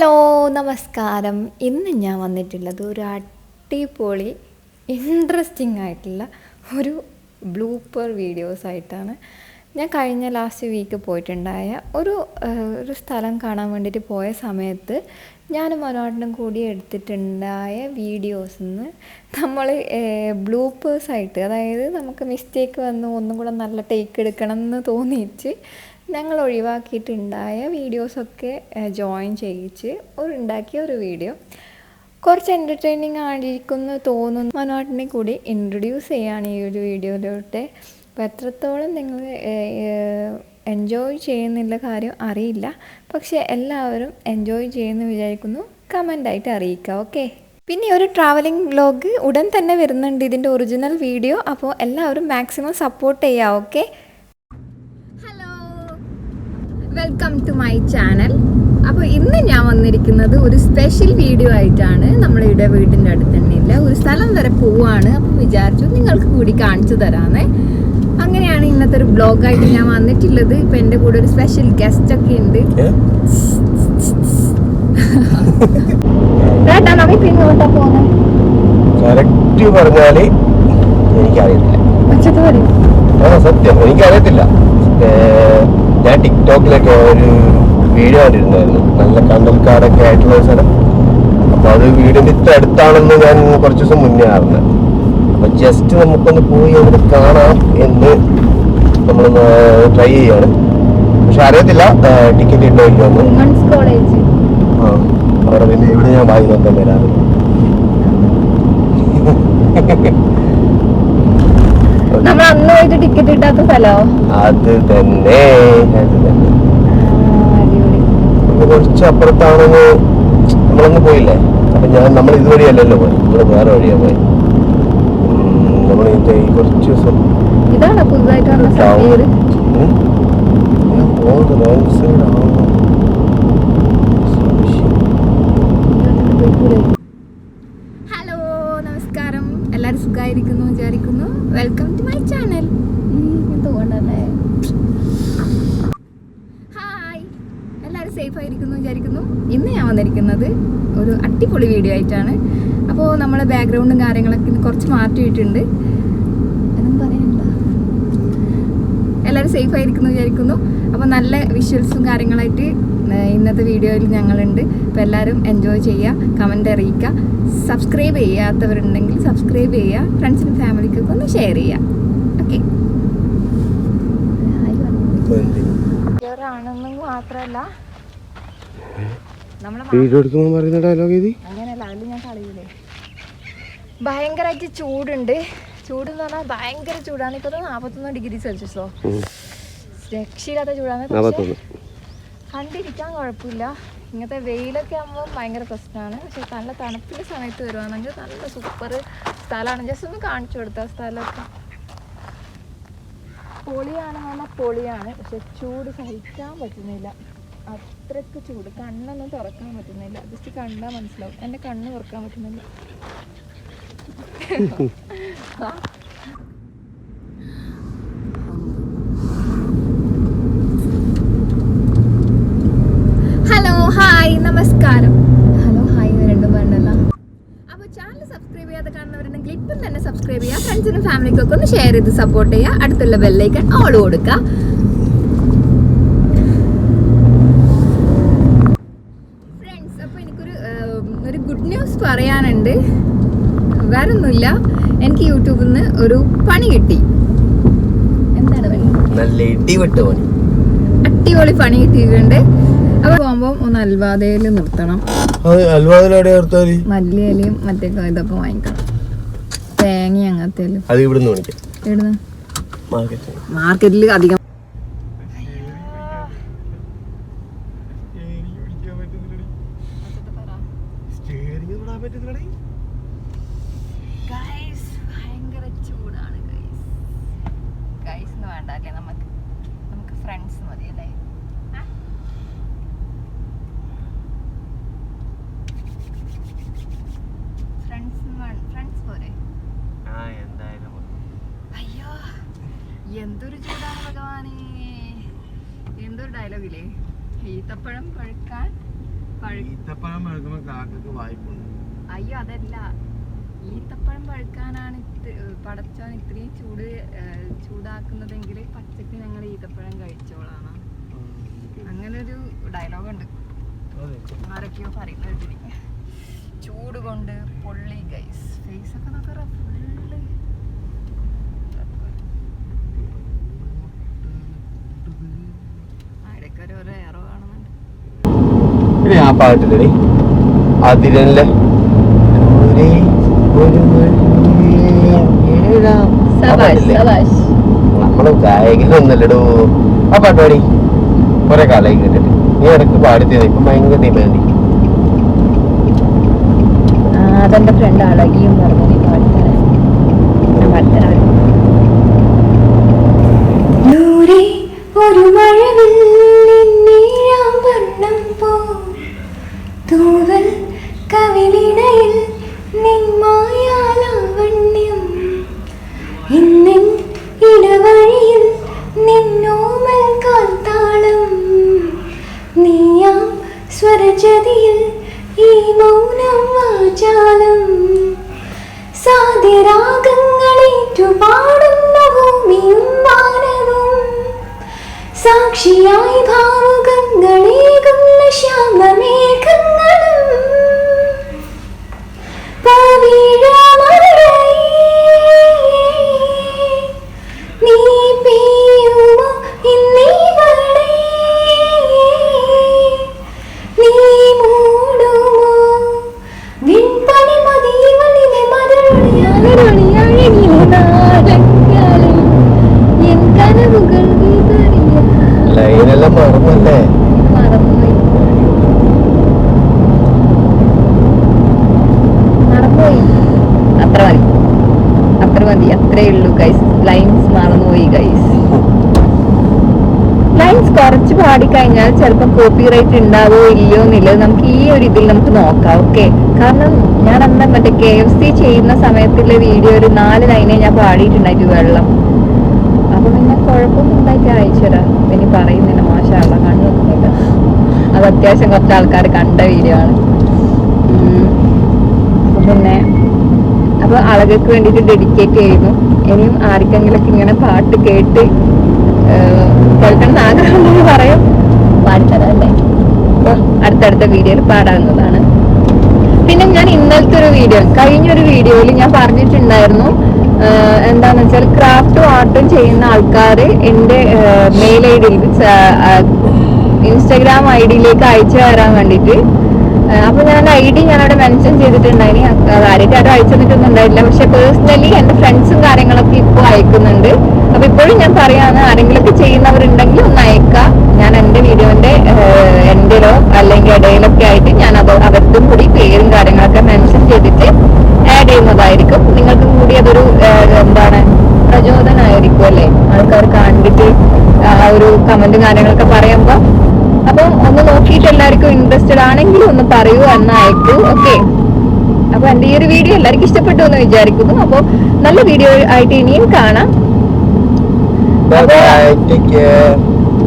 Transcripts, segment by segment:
Hello നമസ്കാരം. ഇന്ന് ഞാൻ വന്നിട്ടുള്ളത് ഒരു അടിപൊളി ഇൻട്രസ്റ്റിംഗ് ആയിട്ടുള്ള ഒരു ബ്ലൂപ്പർ വീഡിയോസ് ആയിട്ടാണ്. ഞാൻ കഴിഞ്ഞ ലാസ്റ്റ് വീക്ക് പോയിട്ടുണ്ടായ ഒരു ഒരു സ്ഥലം കാണാൻ വേണ്ടിയിട്ട് പോയ സമയത്ത് ഞാൻ മനോഹരനും കൂടി എടുത്തിട്ടുണ്ടായ വീഡിയോസിൽ നിന്ന് നമ്മൾ ബ്ലൂപ്പേഴ്സായിട്ട് അതായത് നമുക്ക് മിസ്റ്റേക്ക് വന്ന് ഒന്നും കൂടെ നല്ല ടേക്ക് എടുക്കണം എന്ന് തോന്നിയിട്ട് ഞങ്ങൾ ഒഴിവാക്കിയിട്ടുണ്ടായ വീഡിയോസൊക്കെ ജോയിൻ ചെയ്യിച്ച് ഒരു ഉണ്ടാക്കിയ ഒരു വീഡിയോ. കുറച്ച് എന്റർടൈനിങ് ആയിരിക്കുന്നു തോന്നുന്നു. മനോട്ടിനെ കൂടി ഇൻട്രൊഡ്യൂസ് ചെയ്യാണ് ഈ ഒരു വീഡിയോയിലോട്ട്. അപ്പോൾ എത്രത്തോളം നിങ്ങൾ എൻജോയ് ചെയ്യുന്നില്ല കാര്യം അറിയില്ല. പക്ഷേ എല്ലാവരും എൻജോയ് ചെയ്യുന്നു വിചാരിക്കുന്നു. കമന്റായിട്ട് അറിയിക്കുക ഓക്കെ പിന്നെ ഒരു ട്രാവലിംഗ് വ്ലോഗ് ഉടൻ തന്നെ വരുന്നുണ്ട് ഇതിന്റെ ഒറിജിനൽ വീഡിയോ അപ്പോൾ എല്ലാവരും മാക്സിമം സപ്പോർട്ട് ചെയ്യുക okay welcome to my channel അപ്പോൾ ഇന്ന് ഞാൻ വന്നിരിക്കുന്നത് ഒരു സ്പെഷ്യൽ വീഡിയോ ആയിട്ടാണ്. നമ്മളിവിടെ വീടിന്റെ അടുത്ത് തന്നെ ഇല്ല. ഒരു സ്ഥലം വരെ പോവാണ്. അപ്പം വിചാരിച്ചു നിങ്ങൾക്ക് കൂടി കാണിച്ചു തരാമെന്നേ അങ്ങനെയാണ് ഇന്നത്തെ ഒരു ബ്ലോഗായിട്ട് ഞാൻ വന്നിട്ടുള്ളത്. ഇപ്പം എന്റെ കൂടെ ഒരു സ്പെഷ്യൽ ഗസ്റ്റ് ഒക്കെ ഉണ്ട്. ചേട്ടാ നമുക്ക് ഇങ്ങോട്ടാ പോകുന്നത് എനിക്കറിയത്തില്ല. സത്യം? എനിക്കറിയത്തില്ല. ഒരു വീഡിയോ കണ്ടിരുന്നായിരുന്നു നല്ല കണ്ടൽക്കാടൊക്കെ ആയിട്ടുള്ള ഒരു സ്ഥലം. അപ്പൊ അത് വീടിന്റെ ഇത്ര അടുത്താണെന്ന് ഞാൻ കുറച്ച് ദിവസം മുന്നേ അറിഞ്ഞത് അപ്പൊ ജസ്റ്റ് നമുക്കൊന്ന് പോയി അവിടെ കാണാം എന്ന് നമ്മളൊന്ന് ട്രൈ ചെയ്യാണ്. പക്ഷെ അറിയത്തില്ല ടിക്കറ്റ് ഉണ്ടോ ഇല്ലയോ ആ അവിടെ പിന്നെ ഇവിടെ ഞാൻ വായി നോക്കാൻ വരാറ്. നമ്മൾ അന്ന് പോയിട്ട് ടിക്കറ്റ് ഇട്ടാത്ത സ്ഥലോ? അത് തന്നെ അത് തന്നെ. ഇപ്പൊ കുറച്ച് അപ്പുറത്താണെന്ന് നമ്മളങ്ങ് പോയില്ലേ? അപ്പൊ ഞാൻ നമ്മൾ ഇതുവഴിയല്ലല്ലോ പോയി. നമ്മൾ വേറെ വഴിയാ പോയി. നമ്മൾ ഈ കുറച്ച് ദിവസം പോകുന്നത് ഹലോ നമസ്കാരം. എല്ലാവരും സുഖമായിരിക്കുന്നു വിചാരിക്കുന്നു. വെൽക്കം ടു മൈ ചാനൽ തോന്നല്ലേ ഹായ് എല്ലാവരും സേഫ് ആയിരിക്കുന്നു ഇന്ന് ഞാൻ വന്നിരിക്കുന്നത് ഒരു അടിപൊളി വീഡിയോ ആയിട്ടാണ്. അപ്പോൾ നമ്മളെ ബാക്ക്ഗ്രൗണ്ടും കാര്യങ്ങളൊക്കെ കുറച്ച് മാറ്റിയിട്ടുണ്ട്. എന്നും പറയണ്ട എല്ലാവരും സേഫ് ആയിരിക്കുന്നു വിചാരിക്കുന്നു. അപ്പോൾ നല്ല വിഷ്വൽസും കാര്യങ്ങളായിട്ട് ഇന്നത്തെ വീഡിയോയിൽ ഞങ്ങളുണ്ട്. അപ്പോൾ എല്ലാവരും എൻജോയ് ചെയ്യുക കമന്റ് അറിയിക്കുക. സബ്സ്ക്രൈബ് ചെയ്യാത്തവരുണ്ടെങ്കിൽ സബ്സ്ക്രൈബ് ചെയ്യുക. ഫ്രണ്ട്സിനും ഫാമിലിക്കൊക്കെ ഒന്ന് ഷെയർ ചെയ്യുക. ഓക്കെ? ആണെന്ന് മാത്രമല്ല വീഡിയോ എടുക്കുമ്പോൾ പറയുന്ന ഡയലോഗ് ഇത് അങ്ങനെയല്ല അതിൽ ഞാൻ കളയൂലേ ഭയങ്കരമായിട്ട് ചൂടുണ്ട്. ചൂട് എന്ന് പറഞ്ഞാൽ ഭയങ്കര ചൂടാണ്. ഇപ്പൊ നാപ്പത്തൊന്ന് ഡിഗ്രി സെൽഷ്യസോ. രക്ഷയില്ലാത്ത ചൂടാണ്. പക്ഷേ കണ്ടിരിക്കാൻ കുഴപ്പമില്ല. ഇങ്ങനത്തെ വെയിലൊക്കെ ആകുമ്പോൾ ഭയങ്കര പ്രശ്നമാണ്. പക്ഷെ നല്ല തണുപ്പിന്റെ സമയത്ത് വരുവാണെങ്കിൽ നല്ല സൂപ്പർ സ്ഥലമാണ്. ജസ്റ്റ് ഒന്ന് കാണിച്ചു കൊടുത്ത സ്ഥലമൊക്കെ. പൊളിയാണ് പറഞ്ഞാൽ പൊളിയാണ്. പക്ഷെ ചൂട് സഹിക്കാൻ പറ്റുന്നില്ല. അത്രയ്ക്ക് ചൂട്. കണ്ണൊന്നും തുറക്കാൻ പറ്റുന്നില്ല. ജസ്റ്റ് കണ്ടാൽ മനസ്സിലാവും. എന്റെ കണ്ണ് തുറക്കാൻ പറ്റുന്നില്ല. ഹലോ ഹായ് നമസ്കാരം. ഹലോ ഹായ് രണ്ടും വേണ്ടല്ലോ അപ്പോൾ ചാനൽ സബ്സ്ക്രൈബ് ചെയ്യാതെ കാണുന്നവരുണ്ടെങ്കിൽ ഇപ്പം തന്നെ സബ്സ്ക്രൈബ് ചെയ്യുക. ഫ്രണ്ട്സിനും ഫാമിലിക്കൊക്കെ ഒന്ന് ഷെയർ ചെയ്ത് സപ്പോർട്ട് ചെയ്യുക. അടുത്തുള്ള ബെല്ലൈക്കൺ ഓൾ കൊടുക്കുക ഫ്രണ്ട്സ് അപ്പോൾ എനിക്കൊരു ഏം, ഒരു ഗുഡ് ന്യൂസ് പറയാനുണ്ട്. വേറെ ഒന്നുമില്ല എനിക്ക് യൂട്യൂബിൽ നിന്ന് ഒരു പണി കിട്ടി. എന്താണ് പണി? നല്ല ഇടിവെട്ട് പണി. അടിപൊളി പണി കിട്ടിയിട്ടുണ്ട്. അപ്പോൾ പോകുമ്പോൾ ഒന്ന് അൽവാദയിൽ നിർത്തണം. മല്ലിയിലയും മറ്റേ ഇതൊക്കെ വാങ്ങിക്കണം. തേങ്ങ അങ്ങനത്തെ അത് ഇവിടുന്ന് വിളിക്കാം ഇവിടുന്ന് മാർക്കറ്റ് മാർക്കറ്റിൽ അധികം ഗൈസ് ഭയങ്കര ചൂടാണ് ഗൈസ് ഗൈസ് എന്ന് വേണ്ട അല്ലേ നമുക്ക് നമുക്ക് ഫ്രണ്ട്സ് മതി അല്ലേ ഫ്രണ്ട്സ് ഫ്രണ്ട്സ് പോരെ ആ എന്തായാലും അയ്യോ എന്തൊരു ചൂടാണ് ഭഗവാനെ. എന്തൊരു ഡയലോഗില്ലേ? ഈത്തപ്പഴം പഴുക്കാൻ പഴു ഈത്തപ്പഴം പഴുക്കുമ്പോ കാക്കക്ക് വായ്പുണ്ട്. അയ്യോ അതല്ല. ഈത്തപ്പഴം പഴുക്കാനാണ് പടച്ചോൻ ഇത്രയും ചൂട് ചൂടാക്കുന്നതെങ്കിൽ പച്ചക്ക് ഞങ്ങൾ ഈത്തപ്പഴം കഴിച്ചോളാണ്. അങ്ങനൊരു ഒരു ഡയലോഗ് ഉണ്ട് അതെ. ആരൊക്കെയോ പറയുന്നത് ചൂട് കൊണ്ട് പൊള്ളി ഗൈസ് ഫേസ് ഒക്കെ നമുക്ക് ഫുള്ള് ആ പാട്ടില്ലേ? അതിരല്ലേ? നമ്മൾ ഗായകനൊന്നല്ലടോ. ആ പാട്ട് പാടി കുറെ കാലായി കേട്ടിട്ട്. നീ ഇടയ്ക്ക് പാടിത്തീർന്നു ഇപ്പൊ ഭയങ്കര ഡിമാൻഡ് അതെന്റെ ഫ്രണ്ട് അളകിയും പറഞ്ഞു തൂവൽ സാക്ഷിയായി ഭാവുകങ്ങളേകുന്ന ശ്യാമമേഘങ്ങളും ലൈൻസ് മറന്നുപോയി ഗൈസ് ലൈൻസ് കുറച്ച് പാടിക്കഴിഞ്ഞാൽ ചിലപ്പോൾ കോപ്പി റൈറ്റ് ഉണ്ടാവോ ഇല്ലയോ എന്നില്ലയോ നമുക്ക് ഈ ഒരു ഇതിൽ നമുക്ക് നോക്കാം ഓക്കെ കാരണം ഞാൻ അന്ന് മറ്റേ കെ എഫ് സി ചെയ്യുന്ന സമയത്തുള്ള വീഡിയോ ഒരു നാല് ലൈനെ ഞാൻ പാടിയിട്ടുണ്ടായിട്ട് വെള്ളം. അപ്പൊ പിന്നെ കുഴപ്പമൊന്നും ഉണ്ടായിട്ട് അയച്ചുതരാം ഇനി പറയുന്നില്ല മാഷാള്ള കണ്ണു നോക്കുന്നില്ല. അത് അത്യാവശ്യം കുറച്ച് ആൾക്കാർ കണ്ട വീഡിയോ ആണ്. പിന്നെ അപ്പൊ അളകൾക്ക് വേണ്ടിയിട്ട് ഡെഡിക്കേറ്റ് ചെയ്യുന്നു ഇനിയും ആർക്കെങ്കിലും ഇങ്ങനെ പാട്ട് കേട്ട് ഏഹ്, കേൾക്കണം എന്ന് ആഗ്രഹമുണ്ടെങ്കിൽ പറയും. പാടിത്തരാം അല്ലേ? അപ്പൊ അടുത്തടുത്ത വീഡിയോയിൽ പാടാവുന്നതാണ്. പിന്നെ ഞാൻ ഇന്നലത്തെ ഒരു വീഡിയോ കഴിഞ്ഞൊരു വീഡിയോയിൽ ഞാൻ പറഞ്ഞിട്ടുണ്ടായിരുന്നു എന്താന്ന് വെച്ചാൽ ക്രാഫ്റ്റും ആർട്ടും ചെയ്യുന്ന ആൾക്കാർ എന്റെ മെയിൽ ഐ ഡിയിൽ ഇൻസ്റ്റാഗ്രാം ഐ ഡിയിലേക്ക് അയച്ചു തരാൻ വേണ്ടിയിട്ട് ആഹ് അപ്പൊ ഞാൻ ഐ ഡി ഞാൻ അവിടെ മെൻഷൻ ചെയ്തിട്ടുണ്ടായിനി ആരെയും ആരും അയച്ചു തന്നിട്ടൊന്നും ഉണ്ടായില്ല പക്ഷെ പേഴ്സണലി എന്റെ ഫ്രണ്ട്സും കാര്യങ്ങളൊക്കെ ഇപ്പൊ അയക്കുന്നുണ്ട്. അപ്പൊ ഇപ്പോഴും ഞാൻ പറയാണ് ആരെങ്കിലുമൊക്കെ ചെയ്യുന്നവരുണ്ടെങ്കിൽ ഒന്ന് അയക്കാം. ഞാൻ എന്റെ വീഡിയോന്റെ എൻഡിലോ അല്ലെങ്കിൽ ഇടയിലൊക്കെ ആയിട്ട് ഞാൻ അത് അവർക്കും കൂടി പേരും കാര്യങ്ങളൊക്കെ മെൻഷൻ ചെയ്തിട്ട് ആഡ് ചെയ്യുന്നതായിരിക്കും. നിങ്ങൾക്ക് കൂടി അതൊരു എന്താണ് പ്രചോദനമായിരിക്കും അല്ലേ? ആൾക്കാർ കണ്ടിട്ട് ആ ഒരു കമന്റും കാര്യങ്ങളൊക്കെ പറയുമ്പോൾ അപ്പം ഒന്ന് നോക്കിയിട്ട് എല്ലാവർക്കും ഇൻട്രസ്റ്റഡ് ആണെങ്കിലും ഒന്ന് പറയൂ എന്ന് അയക്കൂ. ഓക്കെ അപ്പൊ എന്റെ ഈ ഒരു വീഡിയോ എല്ലാവർക്കും ഇഷ്ടപ്പെട്ടു എന്ന് വിചാരിക്കുന്നു. അപ്പോൾ നല്ല വീഡിയോ ആയിട്ട് ഇനിയും കാണാം.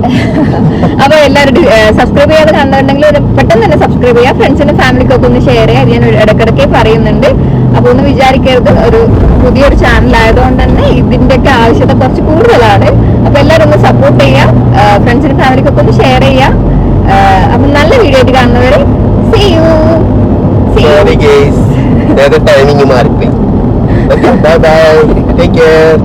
അപ്പൊ എല്ലാവരും സബ്സ്ക്രൈബ് ചെയ്യാതെ കണ്ടുണ്ടെങ്കിൽ പെട്ടെന്ന് തന്നെ സബ്സ്ക്രൈബ് ചെയ്യുക. ഫ്രണ്ട്സിനും ഫാമിലിക്കൊക്കെ ഒന്ന് ഷെയർ ചെയ്യുക. അത് ഞാൻ ഇടക്കിടക്കേ പറയുന്നുണ്ട്. അപ്പൊ ഒന്ന് വിചാരിക്കരുത്. ഒരു പുതിയൊരു ചാനൽ ആയതുകൊണ്ട് തന്നെ ഇതിന്റെയൊക്കെ ആവശ്യത കുറച്ച് കൂടുതലാണ്. അപ്പൊ എല്ലാവരും ഒന്ന് സപ്പോർട്ട് ചെയ്യാം ഫ്രണ്ട്സിനും ഫാമിലിക്കൊക്കെ ഒന്ന് ഷെയർ ചെയ്യാം അപ്പൊ നല്ല വീഡിയോ ആയിട്ട് കാണുന്നവരെ സി യു സി ടൈമിങ് മാറിപ്പോയി. Bye bye take care